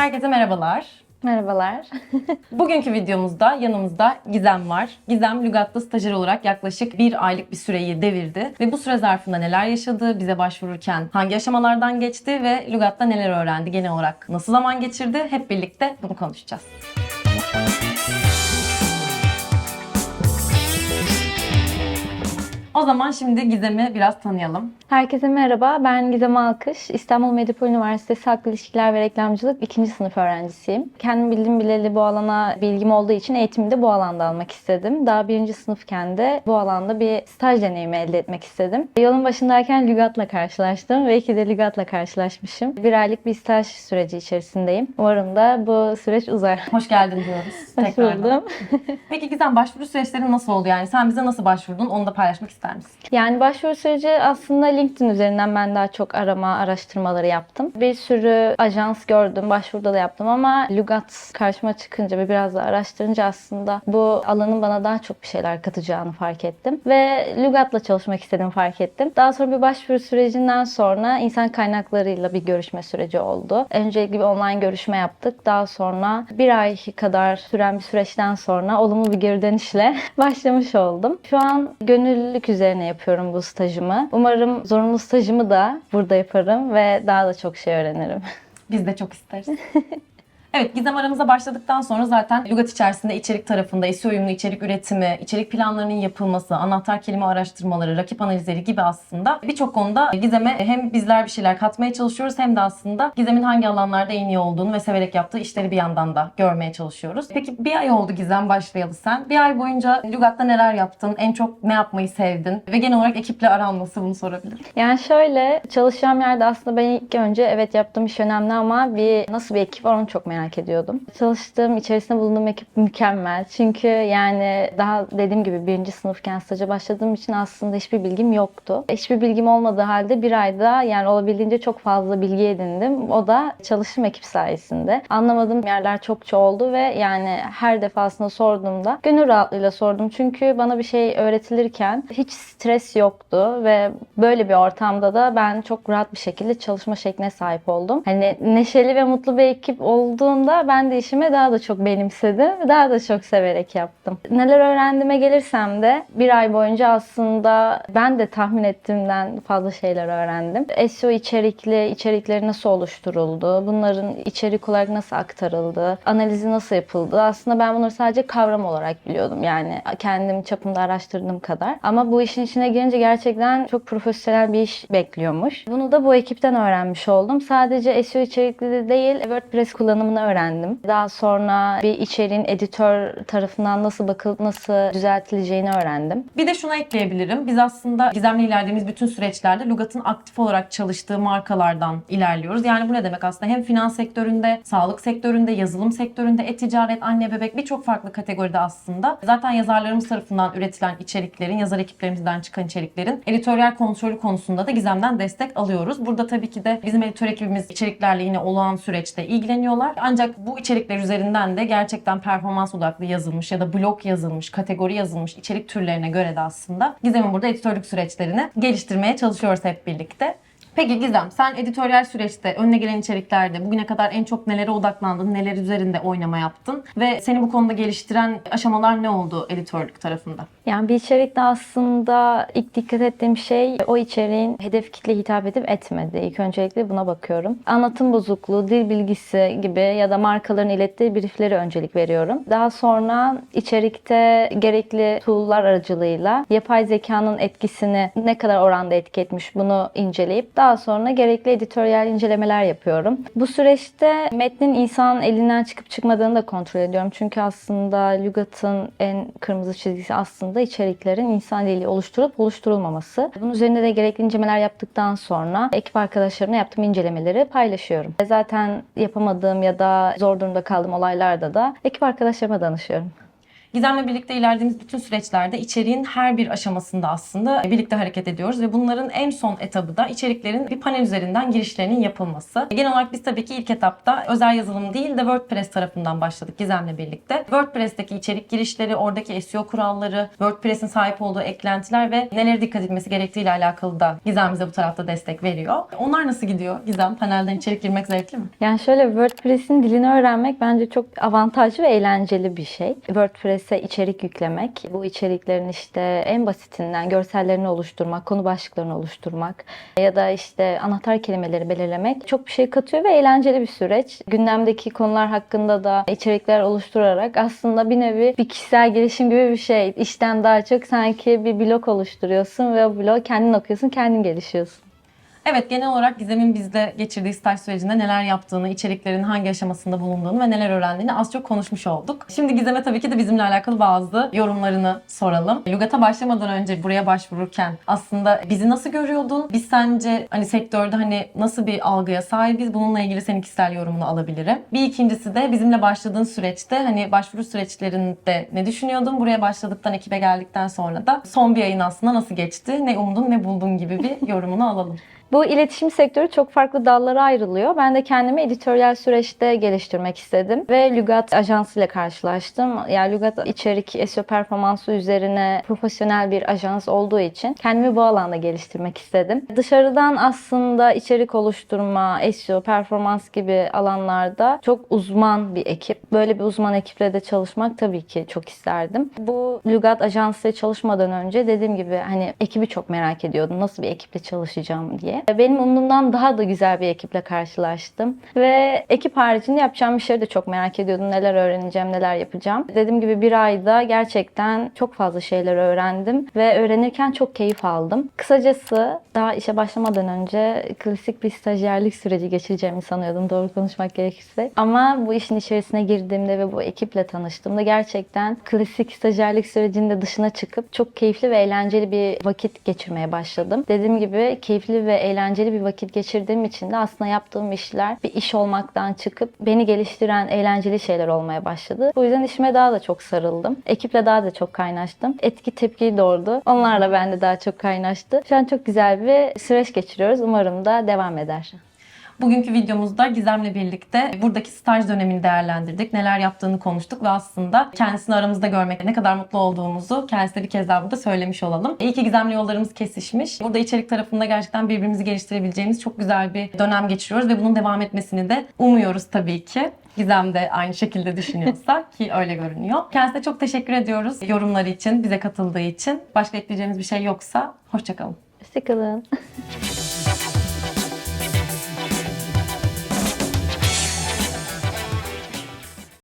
Herkese merhabalar. Merhabalar. Bugünkü videomuzda yanımızda Gizem var. Gizem Lügat'ta stajyer olarak yaklaşık bir aylık bir süreyi devirdi. Ve bu süre zarfında neler yaşadı, bize başvururken hangi aşamalardan geçti ve Lügat'ta neler öğrendi, genel olarak nasıl zaman geçirdi hep birlikte bunu konuşacağız. O zaman şimdi Gizem'i biraz tanıyalım. Herkese merhaba. Ben Gizem Alkış. İstanbul Medipol Üniversitesi Halk İlişkiler ve Reklamcılık 2. sınıf öğrencisiyim. Kendim bildim bileli bu alana bilgim olduğu için eğitimi de bu alanda almak istedim. Daha birinci sınıfken de bu alanda bir staj deneyimi elde etmek istedim. Yolun başındayken Lügat'la karşılaştım ve iki de Lügat'la karşılaşmışım. Bir aylık bir staj süreci içerisindeyim. Umarım da bu süreç uzar. Hoş geldin diyoruz. Hoş buldum. Peki Gizem başvuru süreçleri nasıl oldu? Yani sen bize nasıl başvurdun? Onu da paylaşmak ister misin? Yani başvuru süreci aslında LinkedIn üzerinden ben daha çok arama, araştırmaları yaptım. Bir sürü ajans gördüm, başvuruda da yaptım ama Lugat karşıma çıkınca ve biraz da araştırınca aslında bu alanın bana daha çok bir şeyler katacağını fark ettim. Ve Lugat'la çalışmak istediğimi fark ettim. Daha sonra bir başvuru sürecinden sonra insan kaynaklarıyla bir görüşme süreci oldu. Öncelikle bir online görüşme yaptık. Daha sonra bir ay kadar süren bir süreçten sonra olumlu bir geri dönüşle başlamış oldum. Şu an gönüllülük üzerine yapıyorum bu stajımı. Umarım zorunlu stajımı da burada yaparım ve daha da çok şey öğrenirim. Biz de çok isteriz. Evet Gizem aramıza başladıktan sonra zaten Lugat içerisinde içerik tarafında SEO uyumlu içerik üretimi, içerik planlarının yapılması, anahtar kelime araştırmaları, rakip analizleri gibi aslında birçok konuda Gizem'e hem bizler bir şeyler katmaya çalışıyoruz hem de aslında Gizem'in hangi alanlarda en iyi olduğunu ve severek yaptığı işleri bir yandan da görmeye çalışıyoruz. Peki bir ay oldu Gizem başlayalı sen. Bir ay boyunca Lugat'ta neler yaptın? En çok ne yapmayı sevdin? Ve genel olarak ekiple aran nasıl bunu sorabilirim. Yani şöyle çalışacağım yerde aslında ben ilk önce evet yaptığım iş önemli ama bir nasıl bir ekip var onu çok merak ediyordum. Çalıştığım, içerisinde bulunduğum ekip mükemmel. Çünkü yani daha dediğim gibi birinci sınıfken staja başladığım için aslında hiçbir bilgim yoktu. Hiçbir bilgim olmadığı halde bir ayda yani olabildiğince çok fazla bilgi edindim. O da çalıştığım ekip sayesinde. Anlamadığım yerler çokça oldu ve yani her defasında sorduğumda gönül rahatlığıyla sordum. Çünkü bana bir şey öğretilirken hiç stres yoktu ve böyle bir ortamda da ben çok rahat bir şekilde çalışma şekline sahip oldum. Hani neşeli ve mutlu bir ekip olduğunda ben de işimi daha da çok benimsedim. Daha da çok severek yaptım. Neler öğrendiğime gelirsem de bir ay boyunca aslında ben de tahmin ettiğimden fazla şeyler öğrendim. SEO içerikli, içerikleri nasıl oluşturuldu, bunların içerik olarak nasıl aktarıldı, analizi nasıl yapıldı. Aslında ben bunları sadece kavram olarak biliyordum. Yani kendim çapımda araştırdığım kadar. Ama bu işin içine girince gerçekten çok profesyonel bir iş bekliyormuş. Bunu da bu ekipten öğrenmiş oldum. Sadece SEO içerikli de değil, WordPress kullanımını öğrendim. Daha sonra bir içeriğin editör tarafından nasıl bakılıp nasıl düzeltileceğini öğrendim. Bir de şunu ekleyebilirim. Biz aslında Gizem'le ilerlediğimiz bütün süreçlerde Lugat'ın aktif olarak çalıştığı markalardan ilerliyoruz. Yani bu ne demek aslında? Hem finans sektöründe, sağlık sektöründe, yazılım sektöründe, e-ticaret, anne bebek birçok farklı kategoride aslında. Zaten yazarlarımız tarafından üretilen içeriklerin, yazar ekiplerimizden çıkan içeriklerin editoryal kontrolü konusunda da Gizem'den destek alıyoruz. Burada tabii ki de bizim editör ekibimiz içeriklerle yine olağan süreçte ilgileniyorlar. Ancak bu içerikler üzerinden de gerçekten performans odaklı yazılmış ya da blog yazılmış, kategori yazılmış içerik türlerine göre de aslında Gizem'in burada editörlük süreçlerini geliştirmeye çalışıyoruz hep birlikte. Peki Gizem, sen editoryal süreçte önüne gelen içeriklerde bugüne kadar en çok nelere odaklandın, neler üzerinde oynama yaptın ve seni bu konuda geliştiren aşamalar ne oldu editörlük tarafında? Yani bir içerikte aslında ilk dikkat ettiğim şey o içeriğin hedef kitle hitap edip etmedi. İlk öncelikle buna bakıyorum. Anlatım bozukluğu, dil bilgisi gibi ya da markaların ilettiği briefleri öncelik veriyorum. Daha sonra içerikte gerekli tool'lar aracılığıyla yapay zekanın etkisini ne kadar oranda etki etmiş bunu inceleyip daha sonra gerekli editoryal incelemeler yapıyorum. Bu süreçte metnin insan elinden çıkıp çıkmadığını da kontrol ediyorum. Çünkü aslında Lugat'ın en kırmızı çizgisi aslında içeriklerin insan dili oluşturup oluşturulmaması. Bunun üzerinde de gerekli incelemeler yaptıktan sonra ekip arkadaşlarımla yaptığım incelemeleri paylaşıyorum. Zaten yapamadığım ya da zor durumda kaldığım olaylarda da ekip arkadaşlarıma danışıyorum. Gizem'le birlikte ilerlediğimiz bütün süreçlerde içeriğin her bir aşamasında aslında birlikte hareket ediyoruz ve bunların en son etabı da içeriklerin bir panel üzerinden girişlerinin yapılması. Genel olarak biz tabii ki ilk etapta özel yazılım değil de WordPress tarafından başladık Gizem'le birlikte. WordPress'teki içerik girişleri, oradaki SEO kuralları, WordPress'in sahip olduğu eklentiler ve nelere dikkat etmesi gerektiğiyle alakalı da Gizem bize bu tarafta destek veriyor. Onlar nasıl gidiyor Gizem? Panelden içerik girmek zevkli mi? Yani şöyle WordPress'in dilini öğrenmek bence çok avantajlı ve eğlenceli bir şey. WordPress'e içerik yüklemek, bu içeriklerin işte en basitinden görsellerini oluşturmak, konu başlıklarını oluşturmak ya da işte anahtar kelimeleri belirlemek çok bir şey katıyor ve eğlenceli bir süreç. Gündemdeki konular hakkında da içerikler oluşturarak aslında bir nevi bir kişisel gelişim gibi bir şey. İşten daha çok sanki bir blog oluşturuyorsun ve o blogu kendin okuyorsun, kendin gelişiyorsun. Evet genel olarak Gizem'in bizde geçirdiği staj sürecinde neler yaptığını, içeriklerin hangi aşamasında bulunduğunu ve neler öğrendiğini az çok konuşmuş olduk. Şimdi Gizem'e tabii ki de bizimle alakalı bazı yorumlarını soralım. Lugat'a başlamadan önce buraya başvururken aslında bizi nasıl görüyordun? Biz sence hani sektörde hani nasıl bir algıya sahibiz? Bununla ilgili senin kişisel yorumunu alabilirim. Bir ikincisi de bizimle başladığın süreçte hani başvuru süreçlerinde ne düşünüyordun? Buraya başladıktan ekibe geldikten sonra da son bir ayın aslında nasıl geçti? Ne umdun ne buldun gibi bir yorumunu alalım. Bu iletişim sektörü çok farklı dallara ayrılıyor. Ben de kendimi editoryal süreçte geliştirmek istedim ve Lügat ajansıyla karşılaştım. Yani Lügat içerik SEO performansı üzerine profesyonel bir ajans olduğu için kendimi bu alanda geliştirmek istedim. Dışarıdan aslında içerik oluşturma, SEO, performans gibi alanlarda çok uzman bir ekip. Böyle bir uzman ekiple de çalışmak tabii ki çok isterdim. Bu Lügat ajansıyla çalışmadan önce dediğim gibi hani ekibi çok merak ediyordum. Nasıl bir ekiple çalışacağım diye. Benim umduğumdan daha da güzel bir ekiple karşılaştım. Ve ekip haricinde yapacağım işleri de çok merak ediyordum. Neler öğreneceğim, neler yapacağım. Dediğim gibi bir ayda gerçekten çok fazla şeyler öğrendim. Ve öğrenirken çok keyif aldım. Kısacası daha işe başlamadan önce klasik bir stajyerlik süreci geçireceğimi sanıyordum doğru konuşmak gerekirse. Ama bu işin içerisine girdiğimde ve bu ekiple tanıştığımda gerçekten klasik stajyerlik sürecinin de dışına çıkıp çok keyifli ve eğlenceli bir vakit geçirmeye başladım. Dediğim gibi keyifli ve eğlenceli bir vakit geçirdiğim için de aslında yaptığım işler bir iş olmaktan çıkıp beni geliştiren eğlenceli şeyler olmaya başladı. Bu yüzden işime daha da çok sarıldım. Ekiple daha da çok kaynaştım. Etki tepkiyi doğurdu. Onlarla ben de daha çok kaynaştı. Şu an çok güzel bir süreç geçiriyoruz. Umarım da devam eder. Bugünkü videomuzda Gizem'le birlikte buradaki staj dönemini değerlendirdik. Neler yaptığını konuştuk ve aslında kendisini aramızda görmek ne kadar mutlu olduğumuzu kendisine bir kez daha burada söylemiş olalım. İyi ki Gizem'le yollarımız kesişmiş. Burada içerik tarafında gerçekten birbirimizi geliştirebileceğimiz çok güzel bir dönem geçiriyoruz ve bunun devam etmesini de umuyoruz tabii ki. Gizem de aynı şekilde düşünüyorsa ki öyle görünüyor. Kendisine çok teşekkür ediyoruz yorumları için, bize katıldığı için. Başka ekleyeceğimiz bir şey yoksa hoşçakalın. Hoşçakalın.